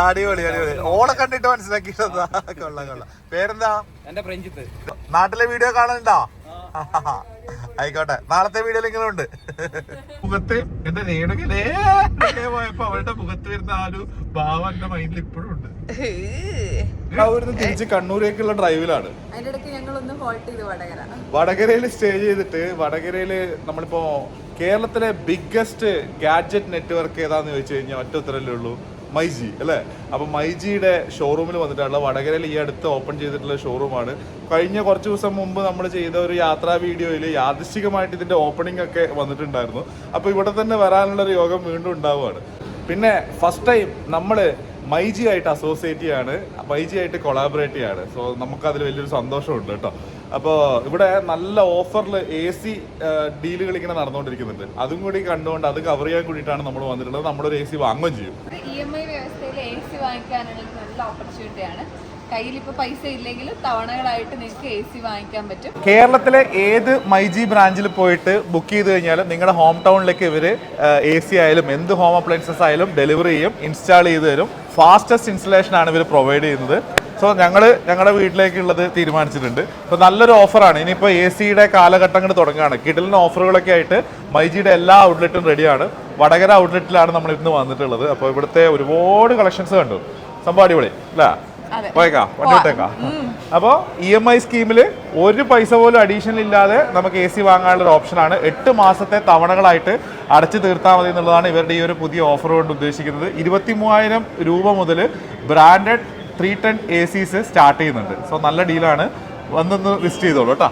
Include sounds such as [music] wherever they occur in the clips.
അടിപൊളി അടിപൊളി. ഓളെ കണ്ടിട്ട് മനസ്സിലാക്കി കൊള്ളാം കൊള്ളാം. പേരെന്താ? എന്റെ നാട്ടിലെ വീഡിയോ കാണുന്നുണ്ടോ [laughs] ആയിക്കോട്ടെ. നാളത്തെ വീഡിയോയിൽ ഇങ്ങനെ ഉണ്ട്. മുഖത്ത് എന്റെ രേണുകനെ പോയപ്പോ അവളുടെ മുഖത്ത് വരുന്ന ആ ഒരു ഭാവം എന്റെ മൈൻഡിൽ ഇപ്പോഴും ഉണ്ട്. തിരിച്ച് കണ്ണൂരേക്കുള്ള ഡ്രൈവിലാണ് വടകരയിൽ സ്റ്റേ ചെയ്തിട്ട് വടകരയിൽ നമ്മളിപ്പോ കേരളത്തിലെ ബിഗ്ഗസ്റ്റ് ഗാഡ്ജറ്റ് നെറ്റ്വർക്ക് ഏതാന്ന് ചോദിച്ചു കഴിഞ്ഞാൽ ഒറ്റ ഉത്തരല്ലേ ഉള്ളൂ. മൈജി അല്ലേ? അപ്പം മൈജിയുടെ ഷോറൂമിൽ വന്നിട്ടുള്ള വടകരയിൽ ഈ അടുത്ത് ഓപ്പൺ ചെയ്തിട്ടുള്ള ഷോറൂമാണ് കഴിഞ്ഞ കുറച്ച് ദിവസം മുമ്പ് നമ്മൾ ചെയ്ത ഒരു യാത്രാ വീഡിയോയിൽ യാദൃശികമായിട്ട് ഇതിന്റെ ഓപ്പണിംഗ് ഒക്കെ വന്നിട്ടുണ്ടായിരുന്നു. അപ്പോൾ ഇവിടെ തന്നെ വരാനുള്ള ഒരു യോഗം വീണ്ടും ഉണ്ടാവുകയാണ്. പിന്നെ ഫസ്റ്റ് ടൈം നമ്മൾ മൈജി ആയിട്ട് അസോസിയേറ്റ് ചെയ്യാണ് മൈജി ആയിട്ട് കൊളാബറേറ്റ് ചെയ്യാണ്. സോ നമുക്കതിൽ വലിയൊരു സന്തോഷമുണ്ട് കേട്ടോ. അപ്പോൾ ഇവിടെ നല്ല ഓഫറിൽ എ സി ഡീലുകൾ ഇങ്ങനെ നടന്നുകൊണ്ടിരിക്കുന്നുണ്ട്. അതും കൂടി കണ്ടുകൊണ്ട് അത് കവർ ചെയ്യാൻ കൂടിയിട്ടാണ് നമ്മൾ വന്നിട്ടുള്ളത്. നമ്മളൊരു എ സി വാങ്ങുകയും ചെയ്യും. ഇ എം ഐ വ്യവസ്ഥയിൽ എ സി വാങ്ങിക്കാനുള്ള നല്ല ഓപ്പർച്യൂണിറ്റിയാണ് കയ്യിൽ ഇപ്പൊ പൈസ ഇല്ലെങ്കിലും തവണകളായിട്ട് നിങ്ങൾക്ക് എ സി വാങ്ങിക്കാൻ പറ്റും. കേരളത്തിലെ ഏത് മൈജി ബ്രാഞ്ചിൽ പോയിട്ട് ബുക്ക് ചെയ്ത് കഴിഞ്ഞാൽ നിങ്ങളുടെ ഹോം ടൗണിലേക്ക് ഇവർ എ സി ആയാലും എന്ത് ഹോം അപ്ലയൻസസ് ആയാലും ഡെലിവറി ചെയ്യും ഇൻസ്റ്റാൾ ചെയ്ത് തരും. ഫാസ്റ്റസ്റ്റ് ഇൻസ്റ്റലേഷൻ ആണ് ഇവർ പ്രൊവൈഡ് ചെയ്യുന്നത്. സോ ഞങ്ങൾ ഞങ്ങളുടെ വീട്ടിലേക്കുള്ളത് തീരുമാനിച്ചിട്ടുണ്ട്. അപ്പോൾ നല്ലൊരു ഓഫറാണ് ഇനിയിപ്പോൾ എ സിയുടെ കാലഘട്ടങ്ങൾ തുടങ്ങുകയാണ്. കിടലിന് ഓഫറുകളൊക്കെ ആയിട്ട് മൈജിയുടെ എല്ലാ ഔട്ട്ലെറ്റും റെഡിയാണ് വടകര ഔട്ട്ലെറ്റിലാണ് നമ്മൾ ഇന്ന് വന്നിട്ടുള്ളത്. അപ്പോൾ ഇവിടുത്തെ ഒരുപാട് കളക്ഷൻസ് കണ്ടു. സംഭവം അടിപൊളി അല്ലേ. പോയേക്കാം വണ്ടി വിട്ടേക്കാം. അപ്പോൾ ഇ എം ഐ സ്കീമിൽ ഒരു പൈസ പോലും അഡീഷണൽ ഇല്ലാതെ നമുക്ക് എ സി വാങ്ങാനുള്ള ഒരു ഓപ്ഷനാണ് എട്ട് മാസത്തെ തവണകളായിട്ട് അടച്ചു തീർത്താൽ മതി എന്നുള്ളതാണ് ഇവരുടെ ഈ ഒരു പുതിയ ഓഫർ കൊണ്ട് ഉദ്ദേശിക്കുന്നത്. ഇരുപത്തി മൂവായിരം രൂപ മുതൽ branded three ten A Cs start ചെയ്യുന്നുണ്ട്. സോ നല്ല ഡീലാണ്. വന്നൊന്ന് വിസിറ്റ് ചെയ്തോളൂ കേട്ടോ.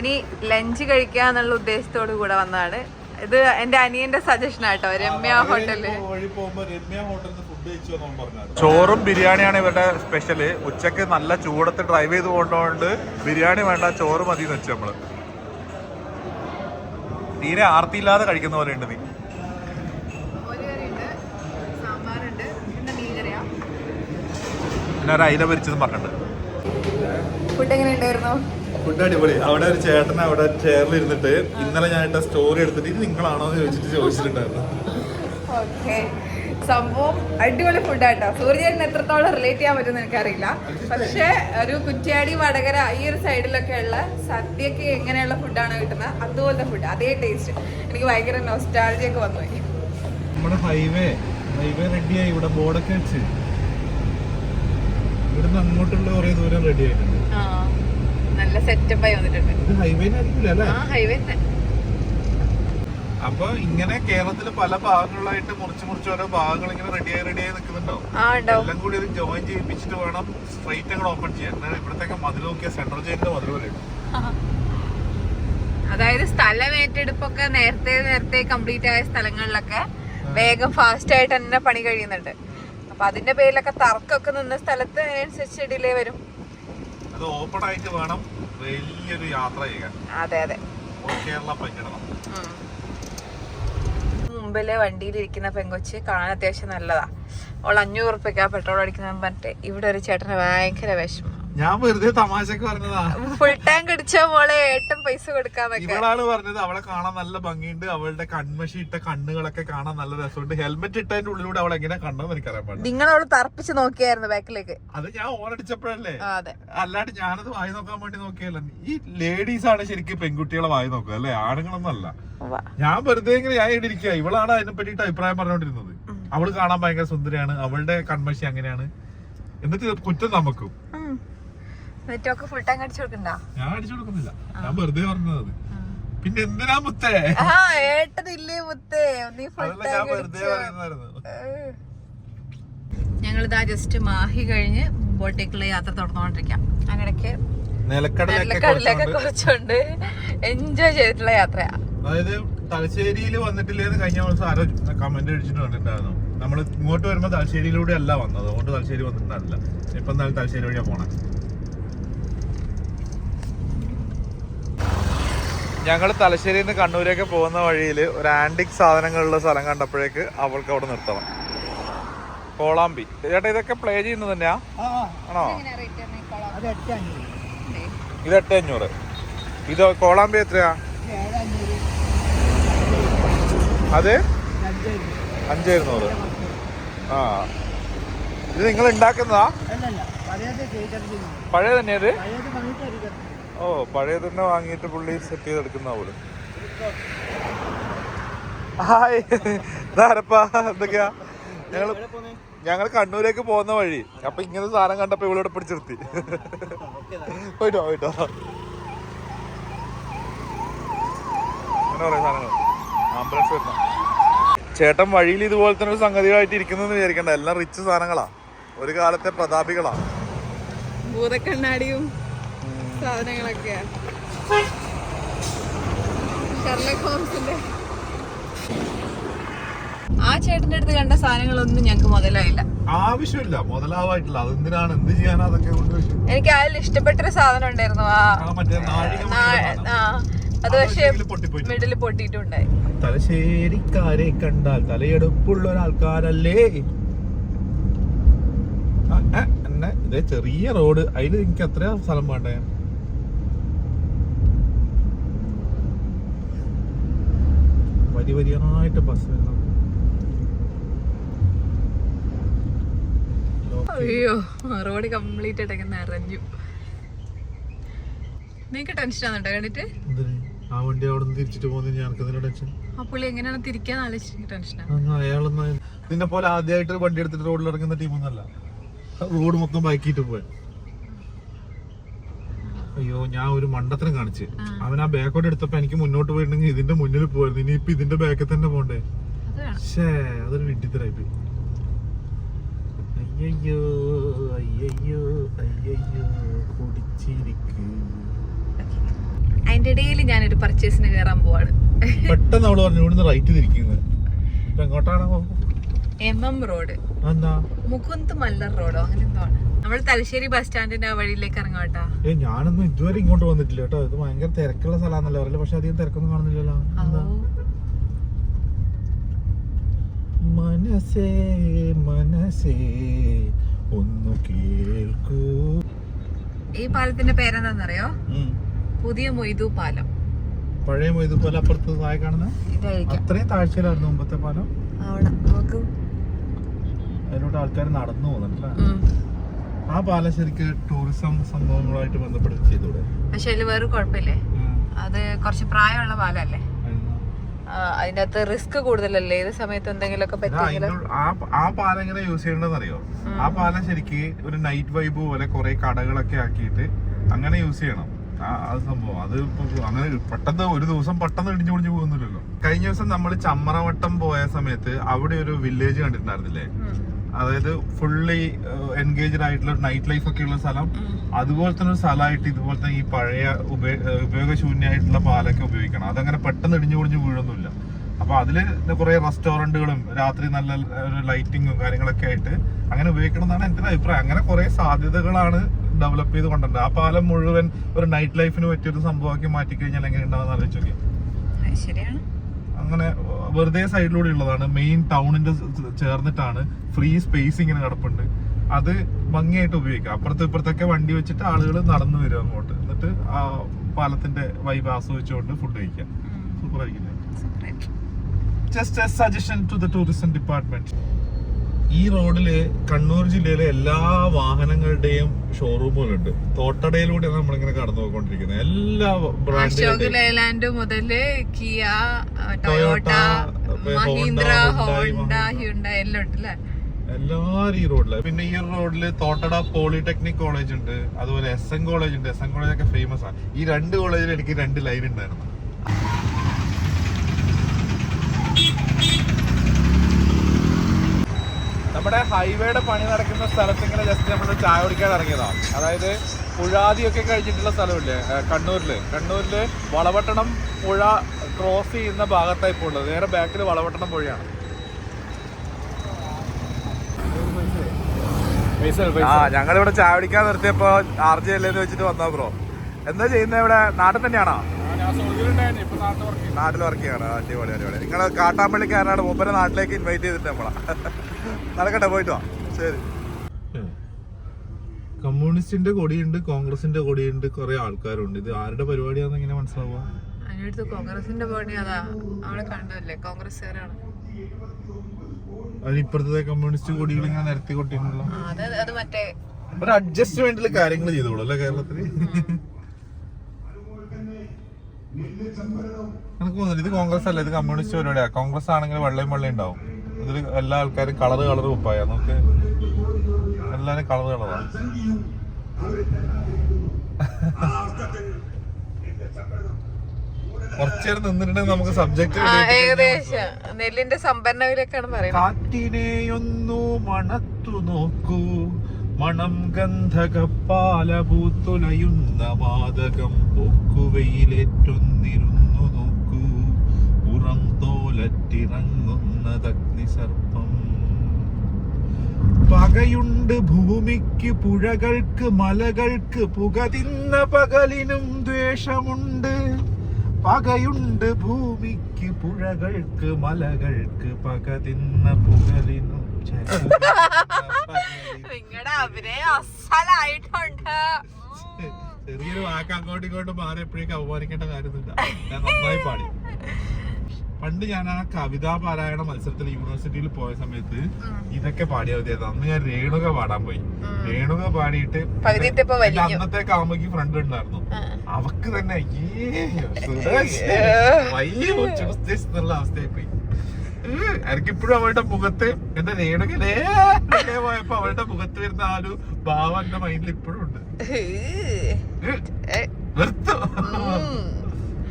ഇനി ലഞ്ച് കഴിക്കുക എന്നുള്ള ഉദ്ദേശത്തോടു കൂടെ വന്നതാണ്. ഇത് എന്റെ അനിയന്റെ സജഷൻ ആട്ടോ രമ്യ ഹോട്ടലിൽ ചോറും ബിരിയാണിയാണ് ഇവരുടെ സ്പെഷ്യൽ ഉച്ചയ്ക്ക് നല്ല ചൂടത്ത് ഡ്രൈവ് ചെയ്ത് പോകേണ്ടതുകൊണ്ട് ബിരിയാണി വേണ്ട ചോറ് മതി എന്ന് വെച്ചു നമ്മൾ. തീരെ ആർത്തിയില്ലാതെ കഴിക്കുന്ന പോലെ ഉണ്ട് നീ. പിന്നെ ഒരു അയില പൊരിച്ചതും പറഞ്ഞിട്ടുണ്ട്. ഫുഡ് എങ്ങനെ ഉണ്ടായിരുന്നു? ഫുഡ് അടിപൊളി. അവിടെ ഒരു ചേട്ടൻ അവിടെ ചെയറിൽ ഇരുന്നിട്ട് ഇന്നലെ ഞാൻ ഇട്ട സ്റ്റോറി എടുത്തിട്ട് ഇത് നിങ്ങളാണോ എന്ന് ചോദിച്ചിട്ട് ചോദിച്ചിട്ടുണ്ടായിരുന്നു. ഓക്കെ. സംഭവം അടിപൊളി ഫുഡാട്ടോ സൂര്യചേട്ടൻ എത്രത്തോളം റിലേറ്റ് ചെയ്യാൻ പറ്റുമെന്ന് എനിക്കറിയില്ല. പക്ഷേ ഒരു കുറ്റ്യാടി വടകര ഈ ഒരു സൈഡിലൊക്കെ ഉള്ള സദ്യക്ക് എങ്ങനെയുള്ള ഫുഡാണ് കിട്ടുന്നത് അതുപോലത്തെ ഫുഡ് അതേ ടേസ്റ്റ് എനിക്ക് ഭയങ്കര നൊസ്റ്റാൾജിയൊക്കെ വന്നു. നമ്മുടെ ഹൈവേ ഹൈവേ റെഡിയായി ഇവിടെ ബോർഡൊക്കെ വെച്ച്. ഇവിടുന്ന് അങ്ങോട്ടുള്ള കുറെ ദൂരം റെഡി ആയിട്ടുണ്ട്. നല്ല സെറ്റപ്പായി വന്നിട്ടുണ്ട്. ഇത് അല്ലേ? ആ ഹൈവേ അപ്പൊ ഇങ്ങനെ കേരളത്തിൽ പല ഭാഗങ്ങളിലായിട്ട് മുറിച്ച് മുറിച്ച് ഓരോ ഭാഗങ്ങൾ ഇങ്ങനെ റെഡിയായി റെഡിയായി നിൽക്കുന്നുണ്ടാവും. നിൽക്കുന്നുണ്ടോ എല്ലാം കൂടി ഇത് ജോയിൻ ചെയ്യിപ്പിച്ചിട്ട് വേണം സ്ട്രൈറ്റ് അങ്ങോട്ട് ഓപ്പൺ ചെയ്യാൻ. ഇവിടത്തേക്ക് മതിൽ നോക്കിയ സെൻട്രൽ ജയിലിന്റെ മതിൽ പോലെ. [laughs] അതായത് സ്ഥലം ഏറ്റെടുപ്പൊക്കെ നേരത്തെ നേരത്തെ കംപ്ലീറ്റ് ആയ സ്ഥലങ്ങളിലൊക്കെ വേഗം ഫാസ്റ്റ് ആയിട്ട് തന്നെ പണി കഴിയുന്നുണ്ട്. അപ്പൊ അതിന്റെ പേരിലൊക്കെ തർക്കമൊക്കെ നിന്ന സ്ഥലത്ത് അതിനനുസരിച്ച് ഡിലേ വരും. അത് ഓപ്പൺ ആയിട്ട് വേണം വലിയൊരു യാത്ര ചെയ്യാൻ അതെ അതെ. ഓൾ കേരള പര്യടനം. മുമ്പിലെ വണ്ടിയിലിരിക്കുന്ന പെങ്കൊച്ച് കാണാൻ അത്യാവശ്യം നല്ലതാ. അവൾ അഞ്ഞൂറ് ഉറുപ്പിക്കാ പെട്രോൾ അടിക്കുന്ന പറഞ്ഞിട്ട് ഇവിടെ ഒരു ചേട്ടന് ഭയങ്കര വിഷമം. ഞാൻ വെറുതെ തമാശക്ക് പറഞ്ഞതാ. ഫുൾ ടാങ്ക് അടിച്ച മോളെ ഏട്ടൻ പൈസ കൊടുക്കാൻ ഇവളാണ് പറഞ്ഞത്. അവളെ കാണാൻ നല്ല ഭംഗിയുണ്ട്. അവളുടെ കൺമഷി ഇട്ട കണ്ണുകളൊക്കെ കാണാൻ നല്ല രസമുണ്ട്. ഹെൽമെറ്റ് ഇട്ടതിന്റെ ഉള്ളിലൂടെ അവൾ എങ്ങനെ കണ്ടെന്ന് എനിക്കറിയാൻ പാടില്ല. നിങ്ങൾ അവൾ തറപ്പിച്ച് നോക്കിയായിരുന്നു ബാക്കിലേക്ക്. അത് ഞാൻ ഓണടിച്ചപ്പോഴല്ലേ അതെ. അല്ലാണ്ട് ഞാനത് വായി നോക്കാൻ വേണ്ടി നോക്കിയല്ല. ഈ ലേഡീസ് ആണ് ശരിക്കും പെൺകുട്ടികളെ വായി നോക്കുക അല്ലെ? ആണുങ്ങളൊന്നും അല്ല. ഞാൻ വെറുതെ ഇങ്ങനെ ഞാൻ ഇടിരിക്കുക ഇവളാണ് അതിനെ പറ്റിയിട്ട് അഭിപ്രായം പറഞ്ഞുകൊണ്ടിരുന്നത് അവൾ കാണാൻ ഭയങ്കര സുന്ദരിയാണ്. അവളുടെ കൺമഷി അങ്ങനെയാണ്. എന്നിട്ട് കുറ്റം നമുക്കും. ഉം. ഫുൾ ടൈം അടിച്ചു കൊടുക്കണ്ട? ഞാൻ അടിച്ചു കൊടുക്കുന്നില്ല. ഞാൻ വെറുതെ പറഞ്ഞത്. പിന്നെ എന്തിനാ മുത്തേ? ആ ഏട്ടനില്ലേ മുത്തേ? നീ ഫുൾ ടൈം പറയുന്നതായിരുന്നു. ഞങ്ങളിതാ ജസ്റ്റ് മാഹി കഴിഞ്ഞ് മുമ്പോട്ടേക്കുള്ള യാത്ര തുടർന്നുകൊണ്ടിരിക്കാം. അതിനിടയ്ക്ക് നിലക്കടലൊക്കെ കുറച്ചുണ്ട് എൻജോയ് ചെയ്തിട്ടുള്ള യാത്രയാ. അതായത് തലശ്ശേരിയിൽ വന്നിട്ടില്ലേന്ന് കഴിഞ്ഞ ദിവസം ആരോ കമന്റ് അടിച്ചിട്ട് കണ്ടിട്ടുണ്ടായിരുന്നു നമ്മൾ ഇങ്ങോട്ട് വരുമ്പോൾ തലശ്ശേരിയിലൂടെ അല്ല വന്നത്. അതുകൊണ്ട് തലശ്ശേരി വന്നിട്ടുണ്ടായിരുന്നില്ല. ഇപ്പൊ തലശ്ശേരി വഴിയാ പോണേ. ഞങ്ങൾ തലശ്ശേരിയിൽ നിന്ന് കണ്ണൂരേക്ക് പോകുന്ന വഴിയിൽ ഒരു ആന്റിക് സാധനങ്ങളുള്ള സ്ഥലം കണ്ടപ്പോഴേക്ക് അവൾക്ക് അവിടെ നിർത്തണം. കോളാമ്പി. ചേട്ടാ ഇതൊക്കെ പ്ലേ ചെയ്യുന്നത് തന്നെയാ? ആണോ? ഇത് എട്ട് അഞ്ഞൂറ്. ഇത് കോളാമ്പി എത്രയാ? അത്? അഞ്ച് ഇരുന്നൂറ് ആ. ഇത് നിങ്ങൾ ഉണ്ടാക്കുന്നതാ? പഴയ തന്നെയത് ഓ പഴയ തന്നെ വാങ്ങിയിട്ട് പുള്ളി സെറ്റ് ചെയ്തെടുക്കുന്ന പോലും. ഹായ്. ഇതാരപ്പാ? എന്തൊക്കെയാ? ഞങ്ങൾ ഞങ്ങൾ കണ്ണൂരേക്ക് പോകുന്ന വഴി. അപ്പൊ ഇങ്ങനെ സാധനം കണ്ടപ്പോ ഇവളോട് പിടിച്ചിർത്തി പോയിട്ടോ പോയിട്ടോ. അങ്ങനെ കുറെ സാധനങ്ങൾ ആംബുലൻസ് വരുന്ന. ചേട്ടൻ വഴിയിൽ ഇതുപോലെ തന്നെ ഒരു സംഗതികളായിട്ട് ഇരിക്കുന്നെന്ന് വിചാരിക്കണ്ട. എല്ലാം റിച്ച് സാധനങ്ങളാ. ഒരു കാലത്തെ പ്രതാപികളാ. ഭൂതക്കണ്ണാടിയും സാധനങ്ങളൊക്കെയാ ഷെർലക് ഹോംസിന്റെ ആ ചേട്ടന്റെ അടുത്ത് കണ്ട സാധനങ്ങളൊന്നും ഞങ്ങക്ക് മുതലായില്ല. ആവശ്യമില്ല. മുതലാവായിട്ടില്ല അതെന്തിനാണ്? എന്ത് ചെയ്യാനാ അതൊക്കെ എനിക്ക് അതിൽ ഇഷ്ടപ്പെട്ടൊരു സാധനം ഉണ്ടായിരുന്നു. ആ അത് പക്ഷേ. മിഡിൽ പൊട്ടിയിട്ടുണ്ടായി. തലശ്ശേരിക്കാരെ കണ്ടാൽ തലയെടുപ്പുള്ള ഒരാൾക്കാരല്ലേ? എന്നെ ഇതേ ചെറിയ റോഡ്. അതിൽ എനിക്ക് അത്രയും സ്ഥലം വേണ്ടേ? വരി വരിയായിട്ട് ബസ് വരുന്നു അയ്യോ റോഡ് കംപ്ലീറ്റ് ആയിട്ടൊക്കെ നിറഞ്ഞു. നിങ്ങക്ക് ടെൻഷൻ ആണോ കണ്ടിട്ട്? ആ വണ്ടി അവിടെ നിന്ന് തിരിച്ചിട്ട് പോകുന്നത് എന്തിനാ ടെൻഷൻ ആ പുള്ളി എങ്ങനെയാണ് തിരിക്കാൻ ആലോചിച്ച് ടെൻഷനാ അങ്ങ് അയാളൊന്നും നിന്നെ പോലെ ആദ്യമായിട്ട് വണ്ടി എടുത്തിട്ട് റോഡിൽ ഇറങ്ങുന്ന ടീമൊന്നല്ല റോഡ് മൊത്തം ബൈക്കിട്ട് പോയി. അയ്യോ ഞാൻ ഒരു മണ്ടത്തിനും കാണിച്ച്. അവൻ ആ ബാക്കോട്ട് എടുത്തപ്പോ എനിക്ക് മുന്നോട്ട് പോയിട്ടുണ്ടെങ്കിൽ ഇതിന്റെ മുന്നിൽ പോയിരുന്നു ഇനിയിപ്പൊ ഇതിന്റെ ബാക്കിൽ തന്നെ പോണ്ടേ? പക്ഷേ അതൊരു വിഡ്ഢിത്തരായി പോയി അയ്യോ അയ്യോ അയ്യോ കുടിച്ചിരിക്ക്. അതിന്റെ ഇടയിൽ ഞാനൊരു പർച്ചേസിന് കയറാൻ പോവാണ്. പെട്ടെന്ന് അവൾ പറഞ്ഞു ഇവിടുന്ന് റൈറ്റ് തിരിക്കുന്നത് എങ്ങോട്ടാണ് M M road Mukund Mallar റോഡോ അങ്ങനെ എന്തോ ആണ്. നമ്മൾ തലശ്ശേരി ബസ് സ്റ്റാൻഡിന്റെ വഴിയിലേക്ക് ഇറങ്ങാട്ടാ ഏ ഞാനൊന്നും ഇതുവരെ ഇങ്ങോട്ട് വന്നിട്ടില്ല കേട്ടോ. ഇത് ഭയങ്കര തിരക്കുള്ള സ്ഥലമാണെന്നല്ലേ പറയൽ പക്ഷെ അധികം തിരക്കൊന്നും കാണുന്നില്ലല്ലോ. മനസ്സേ മനസ്സേ ഒന്ന് കേൾക്കൂ. ഈ പാലത്തിന്റെ പേരെന്താന്നറിയോ? പുതിയ മൊയ്തു പാലം. പഴയ മൊയ്തു പാലം അപ്പുറത്ത് താഴെ കാണുന്ന? അത്രയും താഴ്ചയിലായിരുന്നു മുമ്പത്തെ പാലം. അതിനോട് ആൾക്കാർ നടന്നു പോകുന്നുണ്ടല്ലേ. ആ പാലം ശരിക്ക് ടൂറിസം സംഭവങ്ങളായിട്ട് ബന്ധപ്പെട്ട് ചെയ്തൂടെ? പക്ഷെ അതിൽ വേറെ കുഴപ്പമില്ലേ? അത് കുറച്ച് പ്രായമുള്ള പാലല്ലേ? അതിന്റെ അകത്ത് റിസ്ക് കൂടുതലല്ലേ? ഏത് സമയത്ത് എന്തെങ്കിലുമൊക്കെ ആ, പറ്റിയെങ്കിൽ ആ പാലം എങ്ങനെ യൂസ് ചെയ്യണ്ടെന്ന് അറിയോ ആ പാലം ശരിക്ക് ഒരു നൈറ്റ് വൈബ് പോലെ കുറെ കടകളൊക്കെ ആക്കിയിട്ട് അങ്ങനെ യൂസ് ചെയ്യണം. ആ അത് സംഭവം. അത് ഇപ്പൊ അങ്ങനെ പെട്ടെന്ന് ഒരു ദിവസം പെട്ടെന്ന് ഇടിഞ്ഞു പൊടിഞ്ഞു പോകുന്നില്ലല്ലോ. കഴിഞ്ഞ ദിവസം നമ്മൾ ചമ്മറവട്ടം പോയ സമയത്ത് അവിടെ ഒരു വില്ലേജ് കണ്ടിട്ടുണ്ടായിരുന്നില്ലേ? അതായത് ഫുള്ളി എൻഗേജ്ഡ് ആയിട്ടുള്ള നൈറ്റ് ലൈഫ് ഒക്കെ ഉള്ള സ്ഥലം. അതുപോലെ തന്നെ ഒരു സ്ഥലമായിട്ട് ഇതുപോലെ തന്നെ ഈ പഴയ ഉപയോഗശൂന്യമായിട്ടുള്ള പാലൊക്കെ ഉപയോഗിക്കണം. അതങ്ങനെ പെട്ടെന്ന് ഇടിഞ്ഞു പൊടിഞ്ഞു വീഴൊന്നുമില്ല. അപ്പൊ അതിൽ കുറെ റെസ്റ്റോറന്റുകളും രാത്രി നല്ല ഒരു ലൈറ്റിങ്ങും കാര്യങ്ങളൊക്കെ ആയിട്ട് അങ്ങനെ ഉപയോഗിക്കണം എന്നാണ് എന്റെ അഭിപ്രായം. അങ്ങനെ കുറെ സാധ്യതകളാണ് ഡെവലപ്പ് ചെയ്ത് കൊണ്ടുവരുന്നത്. ആ പാലം മുഴുവൻ ഒരു നൈറ്റ് ലൈഫിന് പറ്റിയൊരു സംഭവമാക്കി മാറ്റി കഴിഞ്ഞാൽ എങ്ങനെ ഉണ്ടാവുന്ന ശരിയാണ്. അങ്ങനെ വെറുതെ സൈഡിലൂടെ ഉള്ളതാണ്. മെയിൻ ടൗണിന്റെ ചേർന്നിട്ടാണ് ഫ്രീ സ്പേസ് ഇങ്ങനെ കിടപ്പുണ്ട് അത് ഭംഗിയായിട്ട് ഉപയോഗിക്കാം. അപ്പുറത്ത് ഇപ്പുറത്തൊക്കെ വണ്ടി വെച്ചിട്ട് ആളുകൾ നടന്നു വരും അങ്ങോട്ട്. എന്നിട്ട് ആ പാലത്തിന്റെ വൈബ് ആസ്വദിച്ചുകൊണ്ട് ഫുഡ് കഴിക്കാം super ആയിരിക്കില്ലേ? Just a suggestion to the tourism department ഈ റോഡിൽ കണ്ണൂർ ജില്ലയിലെ എല്ലാ വാഹനങ്ങളുടെയും ഷോറൂമുകളുണ്ട്. തോട്ടടയിലൂടെയാണ് നമ്മളിങ്ങനെ കടന്നു പോയിക്കൊണ്ടിരിക്കുന്നത് എല്ലാ അശോക് ലേലാൻഡ് മുതൽ Kia Toyota, Mahindra Honda, Hyundai എല്ലാം എല്ലാരും ഈ റോഡിൽ. പിന്നെ ഈ റോഡിൽ തോട്ടട പോളിടെക്നിക് കോളേജ് ഉണ്ട്. അതുപോലെ എസ് എൻ കോളേജ് ഉണ്ട്. എസ് എൻ കോളേജ് ഒക്കെ ഫേമസ് ആണ് ഈ രണ്ട് കോളേജിൽ എനിക്ക് രണ്ട് ലൈൻ ഉണ്ടായിരുന്നു. നമ്മുടെ ഹൈവേയുടെ പണി നടക്കുന്ന സ്ഥലത്ത് ഇങ്ങനെ ജസ്റ്റ് നമ്മൾ ചായ കുടിക്കാൻ ഇറങ്ങിയതാണ് അതായത് പുഴാതിയൊക്കെ കഴിഞ്ഞിട്ടുള്ള സ്ഥലമില്ലേ? കണ്ണൂരിൽ കണ്ണൂരിൽ കണ്ണൂരിൽ വളവട്ടണം പുഴ ക്രോസ് ചെയ്യുന്ന ഭാഗത്തായി ഇപ്പോൾ ഉള്ളത്. നേരെ ബാക്കിൽ വളവട്ടണം പുഴയാണ്. ആ ഞങ്ങളിവിടെ ചായ കുടിക്കാൻ നിർത്തിയപ്പോ ആർ ജി അല്ലേന്ന് വെച്ചിട്ട് വന്നാ ബ്രോ എന്താ ചെയ്യുന്നത് ഇവിടെ? നാട്ടിൽ തന്നെയാണോ? നാട്ടിൽ വർക്ക് ചെയ്യണോ അടിപൊളി അടിപൊളി. നിങ്ങൾ കാട്ടാമ്പള്ളിക്കാരനാണ്. മൂപ്പരെ നാട്ടിലേക്ക് ഇൻവൈറ്റ് ചെയ്തിട്ട് നമ്മളാ. നടക്കട്ടെ പോയിട്ട് വാ. ശരി. കമ്മ്യൂണിസ്റ്റിന്റെ കൊടിയുണ്ട് കോൺഗ്രസിന്റെ കൊടിയുണ്ട് കുറെ ആൾക്കാരുണ്ട്. ഇത് ആരുടെ പരിപാടിയാണെന്ന് എങ്ങനെ മനസ്സിലാവുക? അതിനടുത്ത് കോൺഗ്രസിന്റെ പാർട്ടി അതാ അവളെ കണ്ടല്ലേ കോൺഗ്രസ്സുകാരാണ്. അതിനിപ്പുറത്തെ കമ്മ്യൂണിസ്റ്റ് കൊടികൾ ഇങ്ങനെ നിരത്തി കൊട്ടിട്ടുള്ള അത് അത് മറ്റേ ഒരു അഡ്ജസ്റ്റ്മെന്റിൽ കാര്യങ്ങൾ ചെയ്തോളൂ അല്ലേ കേരളത്തിൽ? എനിക്ക് തോന്നുന്നു ഇത് കോൺഗ്രസ് അല്ല ഇത് കമ്മ്യൂണിസ്റ്റ് പരിപാടിയാ. കോൺഗ്രസ് ആണെങ്കിൽ വെള്ളയും വെള്ളയും ഉണ്ടാവും. ഇതിൽ എല്ലാ ആൾക്കാരും കളർ കളർ ഉപ്പായ നമുക്ക് എല്ലാരും കളർ കളറാ. കുറച്ചേരം നിന്നിട്ടുണ്ടെങ്കിൽ നമുക്ക് സബ്ജക്ട് ഏകദേശം. നെല്ലിന്റെ സംഭരണവിലൊക്കെയാണ് പറയുന്നത്. കാറ്റിനെയൊന്നു മണത്തു നോക്കൂ. മണം ഗന്ധകപ്പാല പൂത്തുലയുന്ന വാതകം പൊക്കുവയിലേറ്റൊന്നിരുന്നു നോക്കൂ. പുറം തോലറ്റിറങ്ങുന്നതഗ്നിസർപ്പം പകയുണ്ട് ഭൂമിക്ക് പുഴകൾക്ക് മലകൾക്ക് പുക തിന്ന പകലിനും ദ്വേഷമുണ്ട്. പകയുണ്ട് ഭൂമിക്ക് പുഴകൾക്ക് മലകൾക്ക് പക തിന്ന പുകലിനും. നിങ്ങളുടെ അഭിനയം അസലായിട്ടുണ്ട്. ചെറിയൊരു വാക്ക് അങ്ങോട്ടും ഇങ്ങോട്ടും മാറി എപ്പോഴേക്കും അവമാനിക്കേണ്ട കാര്യമൊന്നുമില്ല. ഞാൻ നന്നായി പാടി. പണ്ട് ഞാൻ ആ കവിതാ പാരായണ മത്സരത്തിൽ യൂണിവേഴ്സിറ്റിയിൽ പോയ സമയത്ത് ഇതൊക്കെ പാടിയ മതിയായിരുന്നു അന്ന് ഞാൻ രേണുക പാടാൻ പോയി. രേണുക പാടിയിട്ട് അന്നത്തെ കാമുകി ഫ്രണ്ട് ഉണ്ടായിരുന്നു. അവക്ക് തന്നെ? എന്നുള്ള അവസ്ഥയായി പോയി. എനിക്കിപ്പോഴും അവളുടെ മുഖത്ത് എന്റെ രേണുകലേ പോയപ്പോ അവളുടെ മുഖത്ത് വരുന്ന ആ ഒരു ഭാവം എന്റെ മൈൻഡിൽ ഇപ്പോഴും ഉണ്ട്. വെറുത്തു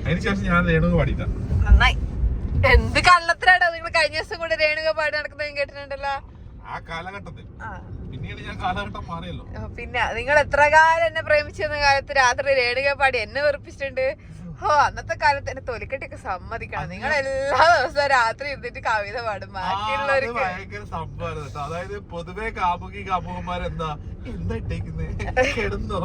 അതിനുശേഷം ഞാൻ രേണുക പാടിയിട്ടാ നന്നായി. എന്ത് കള്ളത്തിലാണോ നിങ്ങൾ കഴിഞ്ഞ ദിവസം കൂടെ രേണുക പാടി നടക്കുന്നത് കേട്ടിട്ടുണ്ടല്ലോ? ആ കാലഘട്ടത്തിൽ. പിന്നീട് ഞാൻ കാലഘട്ടം മാറിയല്ലോ. പിന്നെ നിങ്ങൾ എത്ര കാലം എന്നെ പ്രേമിച്ചിരുന്ന കാലത്ത് രാത്രി രേണുക പാടി എന്നെ വെറുപ്പിച്ചിട്ടുണ്ട്? ഓ അന്നത്തെ കാലത്ത് എന്നെ തൊലിക്കെട്ടിയൊക്കെ സമ്മതിക്കണം. നിങ്ങൾ എല്ലാ ദിവസവും രാത്രി ഇരുന്നിട്ട് കവിത പാടും. ബാക്കിയുള്ളവർക്ക് ഭയങ്കര സംഭവമാണ് കേട്ടോ. അതായത് പൊതുവെ കാമുകി കാമുകന്മാരെന്താ? എന്താ ഇട്ടേക്കുന്നേ? കിടന്നോ?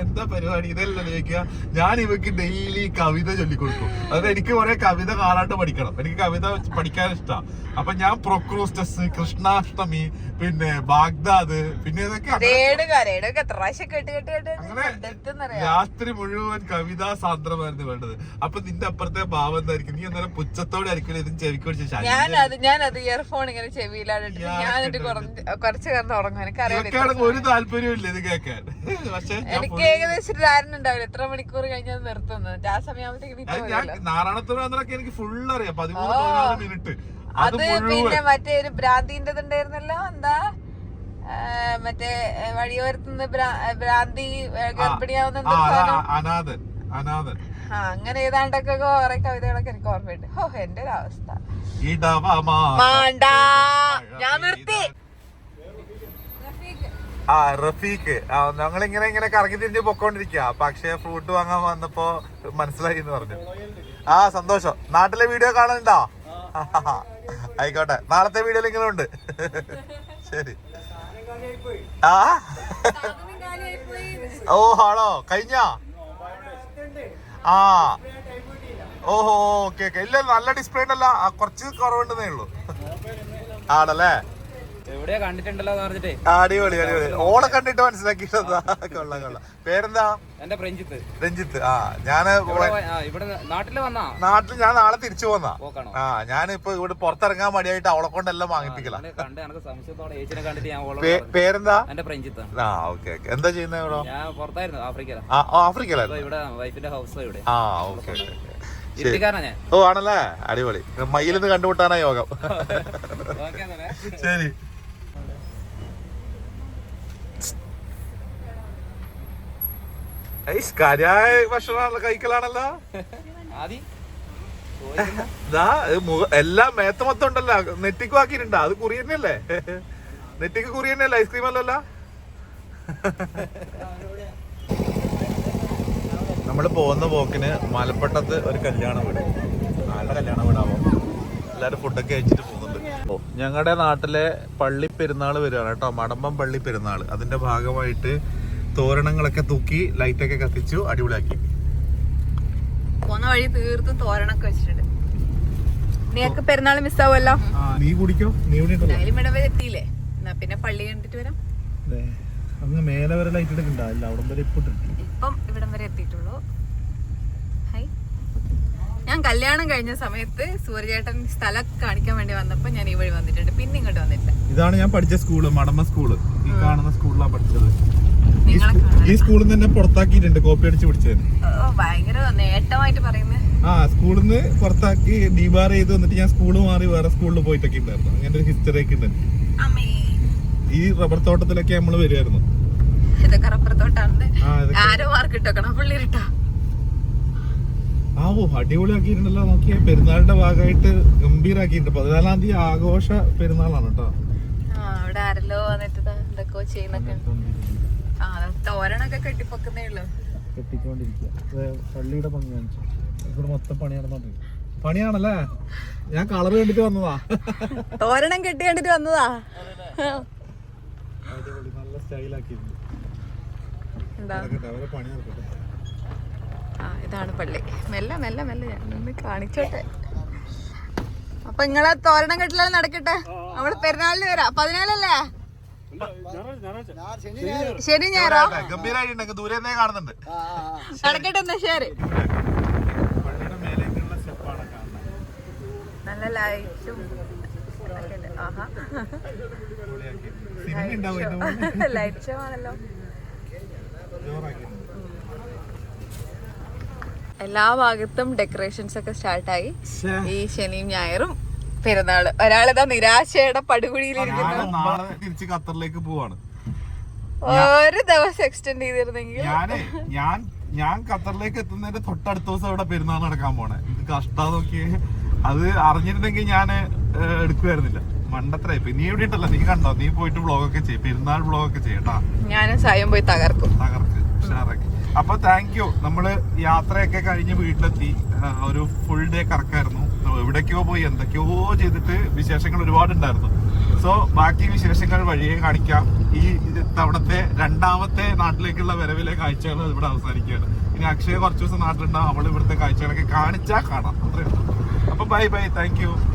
എന്താ പരിപാടി? ഇതല്ല ചോദിക്കുക ഞാൻ ഇവക്ക് ഡെയിലി കവിത ചൊല്ലിക്കൊടുക്കും. അതായത് എനിക്ക് കുറെ കവിത കാലാട്ട് പഠിക്കണം. എനിക്ക് കവിത പഠിക്കാൻ ഇഷ്ടമാണ് അപ്പൊ ഞാൻ പ്രൊക്രോസ്റ്റസ് കൃഷ്ണാഷ്ടമി പിന്നെ ബാഗ്ദാദ് പിന്നെ ഇതൊക്കെ അങ്ങനെ- രാത്രി മുഴുവൻ കവിതാ സാന്ദ്രമായിരുന്നു വേണ്ടത്. അപ്പൊ നിന്റെ അപ്പുറത്തെ ഭാവം എന്തായിരിക്കും? നീ അന്നേരം പുച്ഛത്തോടെ ആയിരിക്കും ഇത് ചെവിക്ക് പിടിച്ച് ഞാനത് ഞാനത് ഇയർഫോൺ ഇങ്ങനെ ചെവിയിലാണ് ഞാനിട്ട് കുറച്ച് കിടന്ന് ഉറങ്ങും. എനിക്കറിയാം ഒരു ഇത് കേൾക്കാൻ. പക്ഷെ എനിക്ക് ഏകദേശം ധാരണ ഉണ്ടാവില്ല. എത്ര മണിക്കൂർ കഴിഞ്ഞാൽ നിർത്തുന്നത് ആ സമയമാകുമ്പോഴത്തേക്ക് നാരായണത്തോടെ എനിക്ക് ഫുൾ അറിയാം. പതിമൂന്ന്. പതിനാല് മിനിറ്റ് അത് പിന്നെ മറ്റേ ഒരു ഭ്രാന്തിന്റെ ഉണ്ടായിരുന്നല്ലോ? എന്താ? മറ്റേ വഴിയോരത്തുനിന്ന് ഭ്രാന്തി ഗർഭിണിയാവുന്ന അനാഥൻ. അനാഥൻ. അങ്ങനെ ഏതാണ്ടൊക്കെ കുറെ കവിതകളൊക്കെ എനിക്ക് ഓർമ്മയുണ്ട്. ഓ എന്റെ ഒരു അവസ്ഥ. ഞാൻ നിർത്തി. ആ റഫീഖ്. ആ ഞങ്ങൾ ഇങ്ങനെ ഇങ്ങനെ കറങ്ങി തിരിഞ്ഞ് പൊക്കോണ്ടിരിക്കുക പക്ഷെ ഫ്രൂട്ട് വാങ്ങാൻ വന്നപ്പോ മനസ്സിലായി എന്ന് പറഞ്ഞു. ആ സന്തോഷം. നാട്ടിലെ വീഡിയോ കാണുന്നുണ്ടോ [laughs] ആയിക്കോട്ടെ. നാളത്തെ വീഡിയോയിൽ ഇങ്ങനെ ഉണ്ട്. [laughs] ശരി. ആ? ഓ ആണോ? കഴിഞ്ഞ? ആ ഓഹോ ഓക്കെ ഓക്കെ ഇല്ല നല്ല ഡിസ്പ്ലേ ഉണ്ടല്ല കുറച്ച് കുറവുണ്ടെന്നേ ഉള്ളൂ ആണല്ലേ അടിപൊളി അടിപൊളി. ഓളെ കണ്ടിട്ട് മനസ്സിലാക്കി കൊള്ളാം കൊള്ളാം. പേരെന്താ? എന്റെ രഞ്ജിത്ത് രഞ്ജിത്ത്. ആ ഞാൻ ഇവിടെ നാട്ടിൽ വന്നാ? നാട്ടിൽ ഞാൻ നാളെ തിരിച്ചു പോന്നാ. ആ ഞാനിപ്പോ ഇവിടെ പുറത്തിറങ്ങാൻ മടിയായിട്ട് അവളെ കൊണ്ടെല്ലാം വാങ്ങിപ്പിക്കല. പേരെന്താ? എന്റെ പ്രഞ്ചിത്ത് ആ ഓക്കെ ഓക്കെ. എന്താ ചെയ്യുന്നത് ഇവിടെ? പുറത്തായിരുന്നു ആഫ്രിക്കയില. ആഫ്രിക്കയിലായിരുന്നു. ഇവിടെ വൈഫിന്റെ ഹൗസ് ഇവിടെ. ആ ഓക്കെ ഓക്കെ ഓ ആണല്ലേ? അടിപൊളി. മയിലിന്ന് കണ്ടുമുട്ടാനാ യോഗം. ശരി. ഭക്ഷണമാണല്ലോ കഴിക്കലാണല്ലോ. എല്ലാം മേത്ത മൊത്തം ഉണ്ടല്ലോ. നെറ്റിക്ക് ആക്കിയിട്ടുണ്ടോ. അത് കുറി തന്നെയല്ലേ നെറ്റിക്ക് കുറി തന്നെയല്ലേ ഐസ്ക്രീം അല്ലല്ല? നമ്മൾ പോകുന്ന പോക്കിന് മലപ്പട്ടത്ത് ഒരു കല്യാണ വീട്. നല്ല കല്യാണ വീടാവും. എല്ലാവരും ഫുഡൊക്കെ കഴിച്ചിട്ട് പോകുന്നുണ്ട്. ഞങ്ങളുടെ നാട്ടിലെ പള്ളി പെരുന്നാൾ വരികയാണ് കേട്ടോ. മടമ്പം പള്ളി പെരുന്നാൾ അതിന്റെ ഭാഗമായിട്ട് തോരണങ്ങളൊക്കെ തൂക്കി ലൈറ്റ് ഒക്കെ കത്തിച്ചു അടിപൊളിയാക്കി. പോന്ന വഴി തീർത്ത് തോരണൊക്കെ വെച്ചിട്ടുണ്ട്. നീക്ക് പെരുന്നാൾ മിസ്സാവുമല്ലോ നീ കുടിക്കോ? നീ ഇവിടെ വരെ എത്തിയില്ലേ എന്നാ പിന്നെ പള്ളി കണ്ടിട്ട് വരാം. അങ്ങ് മേലെ വരെ ലൈറ്റ് എടുക്കണ്ട. അല്ല അവിടെ വരെ ഇപ്പൊ ഇപ്പം ഇവിടം വരെ എത്തിയിട്ടുള്ളൂ. ഹൈ. ഞാൻ കല്യാണം കഴിഞ്ഞ സമയത്ത് സൂര്യചേട്ടൻ സ്ഥലം കാണിക്കാൻ വേണ്ടി വന്നപ്പോ ഞാൻ ഈ വഴി വന്നിട്ടുണ്ട്. പിന്നെ ഇങ്ങോട്ട് വന്നിട്ടില്ല. ഇതാണ് ഞാൻ പഠിച്ച സ്കൂൾ മടമ്മ സ്കൂൾ. ഈ കാണുന്ന സ്കൂളിലാണ് പഠിച്ചത്. ഈ സ്കൂളിൽ നിന്ന് പുറത്താക്കിയിട്ടുണ്ട് കോപ്പി അടിച്ച് പിടിച്ചത് ഓ ഭയങ്കര നേട്ടമായിട്ട് പറയുന്നത് ആ സ്കൂളിൽ നിന്ന് പുറത്താക്കി ഡിബാർ ചെയ്ത് വന്നിട്ട് ഞാൻ സ്കൂൾ മാറി വേറെ സ്കൂളിൽ പോയിട്ടൊക്കെ ഉണ്ടായിരുന്നു. അങ്ങനെ ഒരു ഹിസ്റ്ററി ഒക്കെ ഉണ്ട്. ഈ റബ്ബർ തോട്ടത്തിലൊക്കെ നമ്മൾ വരുമായിരുന്നു ഇതൊക്കെ റബ്ബർ തോട്ടാണ് ആരോ മാർക്ക് ഇട്ടോക്കണം? പുള്ളിരിട്ടാ ആവോ ഓ അടിപൊളിയാക്കിയിട്ടുണ്ടല്ലോ. നോക്കിയാ പെരുന്നാളിന്റെ ഭാഗമായിട്ട് ഗംഭീരാക്കിയിട്ടുണ്ട്. പതിനാലാം തീയതി ആഘോഷ പെരുന്നാളാണ് കേട്ടോ. അവിടെ ആരല്ലോ വന്നിട്ട് എന്തൊക്കെയോ ചെയ്യുന്നൊക്കെ തോരണൊക്കെ കെട്ടിപ്പൊക്കുന്നേ ഉള്ളു. കെട്ടിക്കൊണ്ടിരിക്കുക. പള്ളിയുടെ പണി കാണിച്ചു. ഇവിടെ മൊത്തം പണി നടന്നോണ്ട്. പണിയാണല്ലേ? ഞാൻ കളർ കണ്ടിട്ട് വന്നതാ. തോരണം കെട്ടി കണ്ടിട്ട് വന്നതാ. നല്ല ആ ഇതാണ് പള്ളി. മെല്ലെ മെല്ലെ മെല്ലെ. ഞാൻ കാണിച്ചോട്ടെ. അപ്പൊ നിങ്ങളെ തോരണം കെട്ടിലെല്ലാം നടക്കട്ടെ? നമ്മൾ പെരുന്നാളിന് വരാം. പതിനാലല്ലേ? ശനി ഞായറോ? ഗംഭീരായിട്ടുണ്ട്. ദൂരെ നിന്നേ കാണുന്നുണ്ട് നടക്കട്ടെ എന്നാ ശരി. പള്ളിയുടെ മേലേക്കുള്ള സ്റ്റെപ്പാണ് കാണുന്നത്. നല്ല ലൈറ്റും ആഹാ. സിനിമ ഉണ്ടാവും ലൈറ്റ് ഷോ. ആണല്ലോ. എല്ലാ ഭാഗത്തും ഡെക്കറേഷൻസ് ഒക്കെ സ്റ്റാർട്ടായി. ഈ ശനിയും ഞായറും. പെരുന്നാൾ. ഒരാളിതാ നിരാശയുടെ പടുകുഴിയിൽ ഞാൻ നാളെ തിരിച്ച് ഖത്തറിലേക്ക് പോവാണ്. ഒരു ദിവസം എക്സ്റ്റെൻഡ് ചെയ്തിരുന്നെങ്കിൽ. ഞാനേ ഞാൻ ഞാൻ ഖത്തറിലേക്ക് എത്തുന്നതിന്റെ തൊട്ടടുത്ത ദിവസം അവിടെ പെരുന്നാൾ നടക്കാൻ പോണേ. ഇത് കഷ്ടാ നോക്കിയേ അത് അറിഞ്ഞിരുന്നെങ്കിൽ ഞാൻ എടുക്കുമായിരുന്നില്ല മണ്ടത്രേ ഇപ്പൊ നീ ഇവിടെ ഉണ്ടല്ലോ നീ കണ്ടോ? നീ പോയിട്ട് വ്ളോഗൊക്കെ ചെയ്യും. പെരുന്നാൾ വ്ളോഗൊക്കെ ചെയ്യട്ടാ ഞാനും സ്വയം പോയി തകർക്കും. തകർക്ക് ഉഷാറാക്കി. അപ്പൊ താങ്ക് യു നമ്മൾ യാത്രയൊക്കെ കഴിഞ്ഞ് വീട്ടിലെത്തി. ഒരു ഫുൾ ഡേ കറക്കായിരുന്നു. എവിടേക്കോ പോയി എന്തൊക്കെയോ ചെയ്തിട്ട് വിശേഷങ്ങൾ ഒരുപാടുണ്ടായിരുന്നു. സോ ബാക്കി വിശേഷങ്ങൾ വഴിയെ കാണിക്കാം. ഈ തവണത്തെ രണ്ടാമത്തെ നാട്ടിലേക്കുള്ള വരവിലെ കാഴ്ചകൾ ഇവിടെ അവസാനിക്കുകയാണ്. ഇനി അക്ഷയ കുറച്ച് ദിവസം നാട്ടിലുണ്ടാവും അവൾ ഇവിടുത്തെ കാഴ്ചകളൊക്കെ കാണിച്ചാൽ കാണാം. അത്രയുള്ളൂ അപ്പൊ ബൈ ബൈ താങ്ക്